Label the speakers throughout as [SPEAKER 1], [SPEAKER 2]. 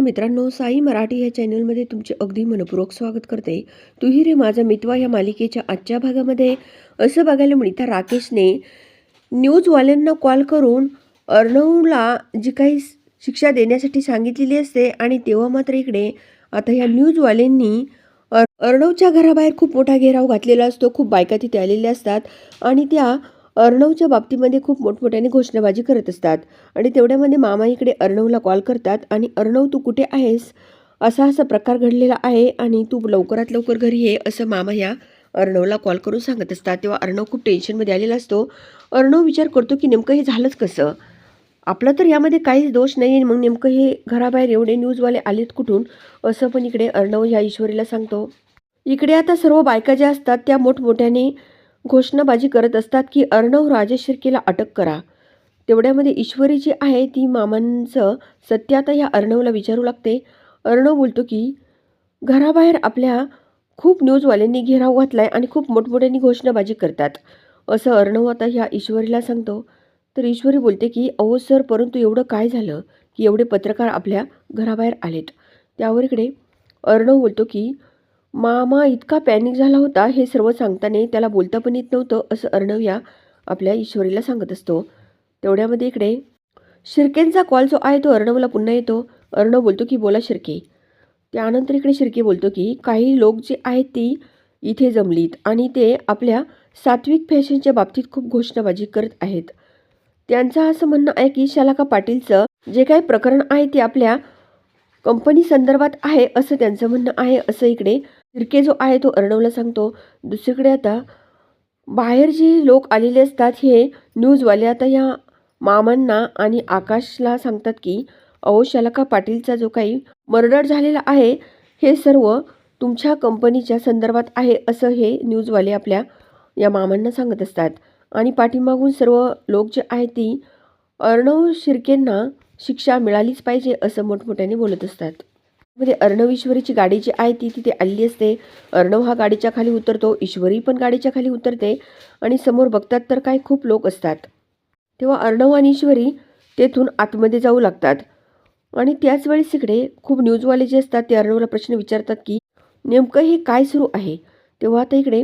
[SPEAKER 1] तर मित्रांनो साई मराठी या चॅनलमध्ये तुमचे अगदी मनपूर्वक स्वागत करते. तुही रे माझा मितवा या मालिकेच्या आजच्या भागामध्ये. असं बघायला मिळतं राकेशने न्यूजवाल्यांना कॉल करून अर्णवला जी काही शिक्षा देण्यासाठी सांगितलेली असते आणि तेव्हा मात्र इकडे आता या न्यूजवाल्यांनी अर्णवच्या घराबाहेर खूप मोठा घेराव घातलेला असतो खूप बायका तिथे आलेल्या असतात आणि त्या अर्णवच्या बाबतीमध्ये खूप मोठमोठ्याने घोषणाबाजी करत असतात. आणि तेवढ्यामध्ये मामा इकडे अर्णवला कॉल करतात आणि अर्णव तू कुठे आहेस? असा असा प्रकार घडलेला आहे आणि तू लवकरात लवकर घरी ये असं मामा या अर्णवला कॉल करून सांगत असतात. तेव्हा अर्णव खूप टेन्शनमध्ये आलेला असतो. अर्णव विचार करतो की नेमकं हे झालंच कसं? आपलं तर यामध्ये काहीच दोष नाही आहे मग नेमकं हे घराबाहेर एवढे न्यूजवाले आलेत कुठून? असं पण इकडे अर्णव ह्या ईश्वरीला सांगतो. इकडे आता सर्व बायका ज्या असतात त्या मोठमोठ्याने घोषणाबाजी करत असतात की अर्णव राजेश शिर्केला अटक करा. तेवढ्यामध्ये ईश्वरी जी आहे ती मामांचं सत्य आता ह्या अर्णवला विचारू लागते. अर्णव बोलतो की घराबाहेर आपल्या खूप न्यूजवाल्यांनी घेराव घातला आहे आणि खूप मोठमोठ्यांनी घोषणाबाजी करतात. असं अर्णव आता ह्या ईश्वरीला सांगतो. तर ईश्वरी बोलते की अहो सर परंतु एवढं काय झालं की एवढे पत्रकार आपल्या घराबाहेर आलेत? त्यावर इकडे अर्णव बोलतो की मामा इतका पॅनिक झाला होता हे सर्व सांगताना त्याला बोलता पण येत नव्हतं असं अर्णव या आपल्या ईश्वरीला सांगत असतो. तेवढ्यामध्ये इकडे शिर्केंचा कॉल जो आहे तो अर्णवला पुन्हा येतो. अर्णव बोलतो की बोला शिर्के. त्यानंतर इकडे शिर्के बोलतो की काही लोक जे आहेत ती इथे जमलीत आणि ते आपल्या सात्विक फॅशनच्या बाबतीत खूप घोषणाबाजी करत आहेत. त्यांचं असं म्हणणं आहे की शालाका पाटीलचं जे काही प्रकरण आहे ते आपल्या कंपनी संदर्भात आहे असं त्यांचं म्हणणं आहे असं इकडे शिर्के जो आहे तो अर्णवला सांगतो. दुसरीकडे आता बाहेर जे लोक आलेले असतात हे न्यूजवाले आता या मामांना आणि आकाशला सांगतात की अहो शालका पाटीलचा जो काही मर्डर झालेला आहे हे सर्व तुमच्या कंपनीच्या संदर्भात आहे असं हे न्यूजवाले आपल्या या मामांना सांगत असतात. आणि पाठीमागून सर्व लोक जे आहेत ती अर्णव शिर्केंना शिक्षा मिळालीच पाहिजे असं मोठमोठ्याने बोलत असतात. म्हणजे मध्ये अर्णव ईश्वरीची गाडी जी आहे ती तिथे आलेली असते. अर्णव हा गाडीच्या खाली उतरतो ईश्वरी पण गाडीच्या खाली उतरते आणि समोर बघतात तर काय खूप लोक असतात. तेव्हा अर्णव आणि ईश्वरी तेथून आतमध्ये जाऊ लागतात. आणि त्याच वेळेस इकडे खूप न्यूजवाले जे असतात ते अर्णवला प्रश्न विचारतात की नेमकं हे काय सुरू आहे? तेव्हा आता इकडे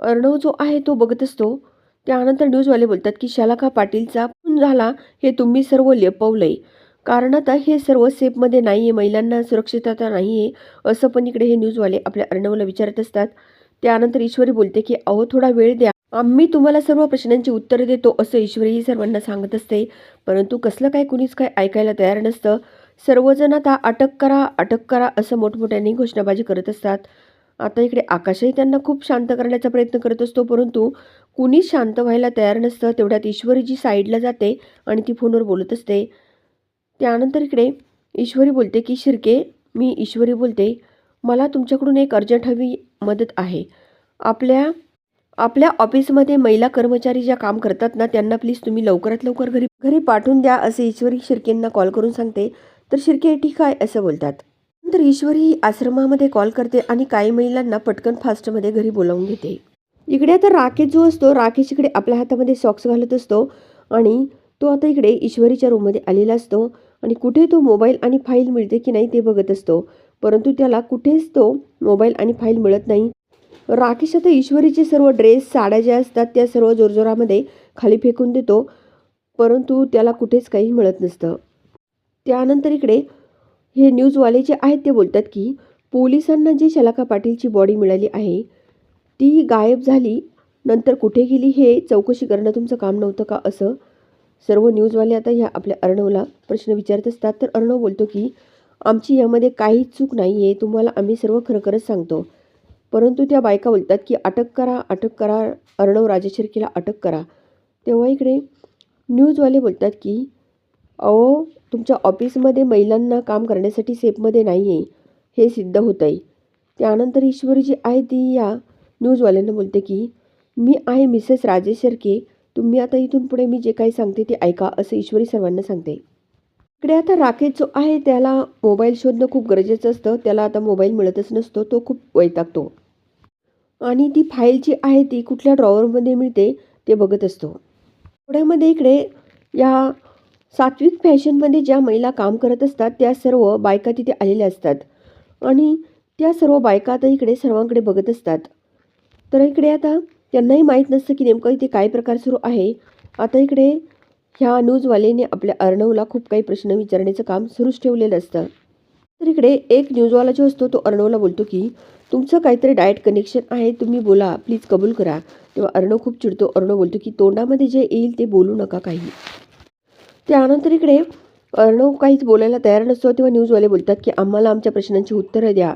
[SPEAKER 1] अर्णव जो आहे तो बघत असतो. त्यानंतर न्यूजवाले बोलतात की शालाखा पाटीलचा खून झाला हे तुम्ही सर्व लेपवलंय. कारण आता हे सर्व सेफमध्ये नाही आहे महिलांना सुरक्षितता नाही आहे असं पण इकडे हे न्यूजवाले आपल्या अर्णवला विचारत असतात. त्यानंतर ईश्वरी बोलते की अहो थोडा वेळ द्या. आम्ही तुम्हाला सर्व प्रश्नांची उत्तरं देतो असं ईश्वरीही सर्वांना सांगत असते. परंतु कसलं काय कुणीच काय ऐकायला तयार नसतं. सर्वजण आता अटक करा अटक करा असं मोठमोठ्याने घोषणाबाजी करत असतात. आता इकडे आकाशही त्यांना खूप शांत करण्याचा प्रयत्न करत असतो परंतु कुणीच शांत व्हायला तयार नसतं तेवढ्यात ईश्वरी जी साईडला जाते आणि ती फोनवर बोलत असते. त्यानंतर इकडे ईश्वरी बोलते की शिर्के मी ईश्वरी बोलते. मला तुमच्याकडून एक अर्जंट हवी मदत आहे. आपल्या आपल्या ऑफिसमध्ये महिला कर्मचारी ज्या काम करतात ना त्यांना प्लीज तुम्ही लवकरात लवकर घरी घरी पाठवून द्या असे ईश्वरी शिर्केंना कॉल करून सांगते. तर शिर्के ठीक आहे असं बोलतात. नंतर ईश्वरी ही आश्रमामध्ये कॉल करते आणि काही महिलांना पटकन फास्टमध्ये घरी बोलावून घेते. इकडे आता राकेश जो असतो राकेश इकडे आपल्या हातामध्ये सॉक्स घालत असतो आणि तो आता इकडे ईश्वरीच्या रूममध्ये आलेला असतो. आणि कुठे तो मोबाईल आणि फाईल मिळते की नाही ते बघत असतो. परंतु त्याला कुठेच तो मोबाईल आणि फाईल मिळत नाही. राकेश आता ईश्वरीचे सर्व ड्रेस साड्या ज्या असतात त्या सर्व जोरजोरामध्ये खाली फेकून देतो. परंतु त्याला कुठेच काही मिळत नसतं. त्यानंतर इकडे हे न्यूजवाले जे आहेत ते बोलतात की पोलिसांना जी शलाका पाटीलची बॉडी मिळाली आहे ती गायब झाली. नंतर कुठे गेली हे चौकशी करणं तुमचं काम नव्हतं का असं? सर्व न्यूजवाले आता ह्या आपल्या अर्णवला प्रश्न विचारत असतात. तर अर्णव बोलतो की आमची यामध्ये काहीच चूक नाही आहे तुम्हाला आम्ही सर्व खरं खरंच सांगतो. परंतु त्या बायका बोलतात की अटक करा अटक करा अर्णव राजशिर्केला अटक करा. तेव्हा इकडे न्यूजवाले बोलतात की अहो तुमच्या ऑफिसमध्ये महिलांना काम करण्यासाठी सेफमध्ये नाही आहे हे सिद्ध होत आहे त्यानंतर ईश्वरी जी आहे ती या न्यूजवाल्यांना बोलते की मी आहे मिसेस राजेश शिर्के तुम्ही आता इथून पुढे मी जे काही सांगते ते ऐका असं ईश्वरी सर्वांना सांगते. इकडे आता राकेश जो आहे त्याला मोबाईल शोधणं खूप गरजेचं असतं. त्याला आता मोबाईल मिळतच नसतो तो खूप वैतागतो. आणि ती फाईल जी आहे ती कुठल्या ड्रॉवरमध्ये मिळते ते बघत असतो. थोड्यामध्ये इकडे या सात्विक फॅशनमध्ये ज्या महिला काम करत असतात त्या सर्व बायका तिथे आलेल्या असतात. आणि त्या सर्व बायका आता इकडे सर्वांकडे बघत असतात. तर इकडे आता त्यांनाही माहीत नसतं की नेमकं इथे काय प्रकार सुरू आहे. आता इकडे ह्या न्यूजवाल्याने आपल्या अर्णवला खूप काही प्रश्न विचारण्याचं काम सुरूच ठेवलेलं असतं. तर इकडे एक न्यूजवाला जो असतो तो अर्णवला बोलतो की तुमचं काहीतरी डायट कनेक्शन आहे तुम्ही बोला प्लीज कबूल करा. तेव्हा अर्णव खूप चिडतो. अर्णव बोलतो की तोंडामध्ये जे येईल ते बोलू नका काही. त्यानंतर इकडे अर्णव काहीच बोलायला तयार नसतो. तेव्हा न्यूजवाले बोलतात की आम्हाला आमच्या प्रश्नांची उत्तरं द्या.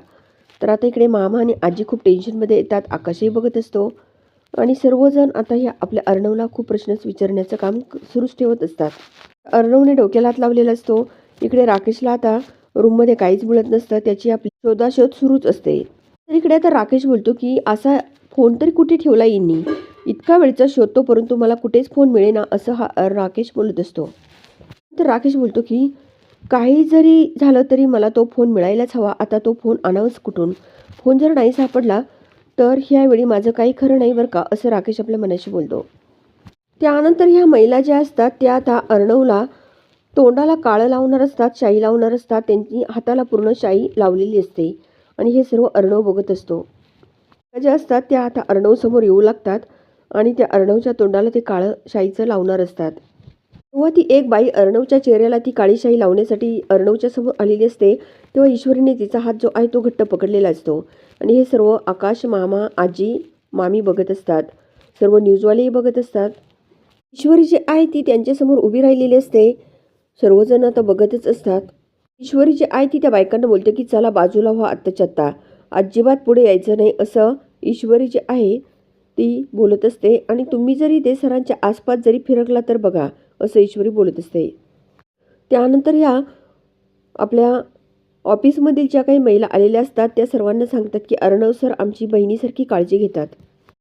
[SPEAKER 1] तर आता इकडे मामा आणि आजी खूप टेन्शनमध्ये येतात. आकाशही बघत असतो. आणि सर्वजण आता ह्या आपल्या अर्णवला खूप प्रश्नच विचारण्याचं काम सुरूच ठेवत असतात. अर्णवने डोक्याला हात लावलेला असतो. इकडे राकेशला आता रूममध्ये काहीच मिळत नसतं. त्याची आपली शोधाशोध सुरूच असते. तर इकडे आता राकेश बोलतो की असा फोन तरी कुठे ठेवला यांनी? इतका वेळचा शोधतो परंतु मला कुठेच फोन मिळेना असं हा राकेश बोलत असतो. तर राकेश बोलतो की काही जरी झालं तरी मला तो फोन मिळायलाच हवा. आता तो फोन आणावाच कुठून? फोन जर नाही सापडला तर ह्यावेळी माझं काही खरं नाही बरं का असं राकेश आपल्या मनाशी बोलतो. त्यानंतर ह्या महिला ज्या असतात त्या आता अर्णवला तोंडाला काळं लावणार असतात शाई लावणार असतात त्यांची हाताला पूर्ण शाई लावलेली असते. आणि हे सर्व अर्णव बघत असतो. ज्या असतात त्या आता अर्णवसमोर येऊ लागतात आणि त्या अर्णवच्या तोंडाला ते काळं शाईचं लावणार असतात. तेव्हा ती एक बाई अर्णवच्या चेहऱ्याला ती काळीशाही लावण्यासाठी अर्णवच्या समोर आलेली असते तेव्हा ईश्वरीने तिचा हात जो आहे तो घट्ट पकडलेला असतो. आणि हे सर्व आकाश मामा आजी मामी बघत असतात. सर्व न्यूजवालेही बघत असतात. ईश्वरी जी आहे ती त्यांच्यासमोर उभी राहिलेली असते. सर्वजण आता बघतच असतात. ईश्वरी जी आहे ती त्या बायकांना बोलते की चला बाजूला व्हा आत्ताच्या आत्ता अजिबात पुढे यायचं नाही. असं ईश्वरी जी आहे ती बोलत असते. आणि तुम्ही जरी ते सरांच्या आसपास जरी फिरकला तर बघा असं ईश्वरी बोलत असते. त्यानंतर या आपल्या ऑफिसमधील ज्या काही महिला आलेल्या असतात त्या सर्वांना सांगतात की अर्णव सर आमची बहिणीसारखी काळजी घेतात.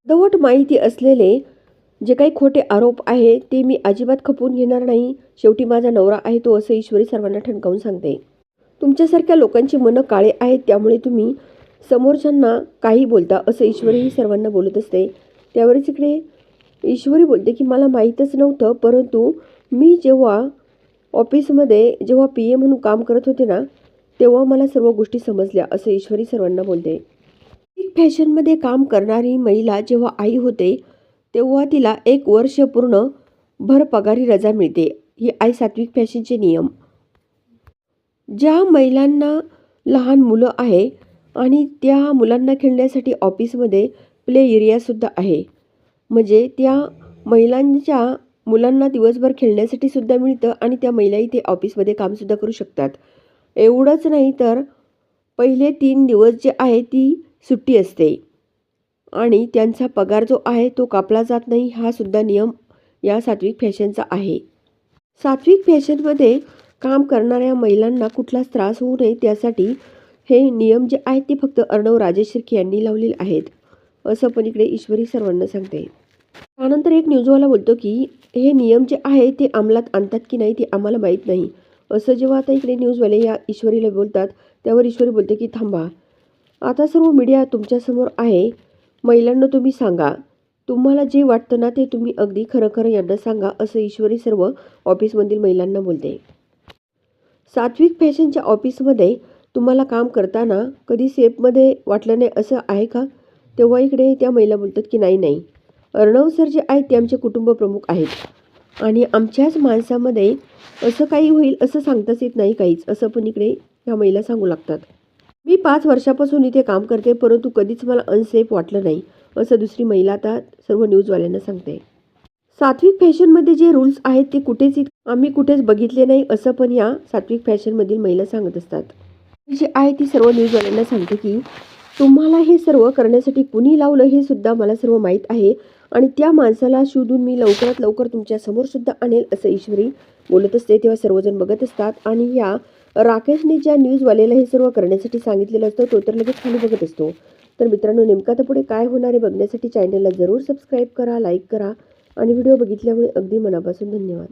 [SPEAKER 1] दवट माहिती असलेले जे काही खोटे आरोप आहे ते मी अजिबात खपवून घेणार नाही. शेवटी माझा नवरा आहे तो असं ईश्वरी सर्वांना ठणकावून सांगते. तुमच्यासारख्या लोकांची मनं काळे आहेत त्यामुळे तुम्ही समोरच्यांना काही बोलता असं ईश्वरीही सर्वांना बोलत असते. त्यावरच इकडे ईश्वरी बोलते की मला माहीतच नव्हतं परंतु मी जेव्हा ऑफिसमध्ये जेव्हा पी ए म्हणून काम करत होते ना तेव्हा मला सर्व गोष्टी समजल्या असं ईश्वरी सर्वांना बोलते. एक फॅशनमध्ये काम करणारी महिला जेव्हा आई होते तेव्हा तिला एक वर्ष पूर्ण भर पगारी रजा मिळते. ही आई सात्विक फॅशनचे नियम. ज्या महिलांना लहान मुलं आहे आणि त्या मुलांना खेळण्यासाठी ऑफिसमध्ये प्ले एरियासुद्धा आहे. म्हणजे त्या महिलांच्या मुलांना दिवसभर खेळण्यासाठी सुद्धा मिळतं आणि त्या महिला इथे ऑफिसमध्ये कामसुद्धा करू शकतात. एवढंच नाही तर पहिले तीन दिवस जे आहे ती सुट्टी असते. आणि त्यांचा पगार जो आहे तो कापला जात नाही हा सुद्धा नियम या सात्विक फॅशनचा आहे. सात्विक फॅशनमध्ये काम करणाऱ्या महिलांना कुठलाच त्रास होऊ नये त्यासाठी हे नियम जे आहेत ते फक्त अर्णव राजेश शिर्के यांनी लावलेले आहेत. असं पण इकडे ईश्वरी सर्वांना सांगते. त्यानंतर एक न्यूजवाला बोलतो की हे नियम जे आहे ते अंमलात आणतात की नाही ते आम्हाला माहीत नाही. असं जेव्हा आता इकडे न्यूजवाले या ईश्वरीला बोलतात त्यावर ईश्वरी बोलते की थांबा. आता सर्व मीडिया तुमच्यासमोर आहे. महिलांना तुम्ही सांगा. तुम्हाला जे वाटतं ना ते तुम्ही अगदी खरं खरं यांना सांगा असं ईश्वरी सर्व ऑफिसमधील महिलांना बोलते. सात्विक फॅशनच्या ऑफिसमध्ये तुम्हाला काम करताना कधी सेफमध्ये वाटलं नाही असं आहे का? तेव्हा इकडे त्या महिला बोलतात की नाही नाही. अर्णव सर जे आहेत ते आमचे कुटुंब प्रमुख आहेत. आणि आमच्याच माणसामध्ये असं काही होईल असं सांगताच येत नाही काहीच. असं पण इकडे ह्या महिला सांगू लागतात. मी पाच वर्षापासून इथे काम करते परंतु कधीच मला अनसेफ वाटलं नाही असं दुसरी महिला आता सर्व न्यूजवाल्यांना सांगते. सात्विक फॅशनमध्ये जे रूल्स आहेत ते कुठेच आम्ही कुठेच बघितले नाही असं पण या सात्विक फॅशनमधील महिला सांगत असतात. जी आहे ती सर्व न्यूजवाल्यांना सांगते की तुम्हाला हे सर्व करण्यासाठी कुणी लावलं हे सुद्धा मला सर्व माहीत आहे आणि त्या माणसाला शोधून मी लवकरात लवकर तुमच्यासमोरसुद्धा सुद्धा आणेल असं ईश्वरी बोलत असते. तेव्हा सर्वजण बघत असतात आणि या राकेशने ज्या न्यूजवाल्याला हे सर्व करण्यासाठी सांगितलेलं असतं तो तर लगेच खाली बघत असतो. तर मित्रांनो नेमका तर पुढे काय होणार आहे बघण्यासाठी चॅनलला जरूर सबस्क्राईब करा लाईक करा आणि व्हिडिओ बघितल्यामुळे अगदी मनापासून धन्यवाद.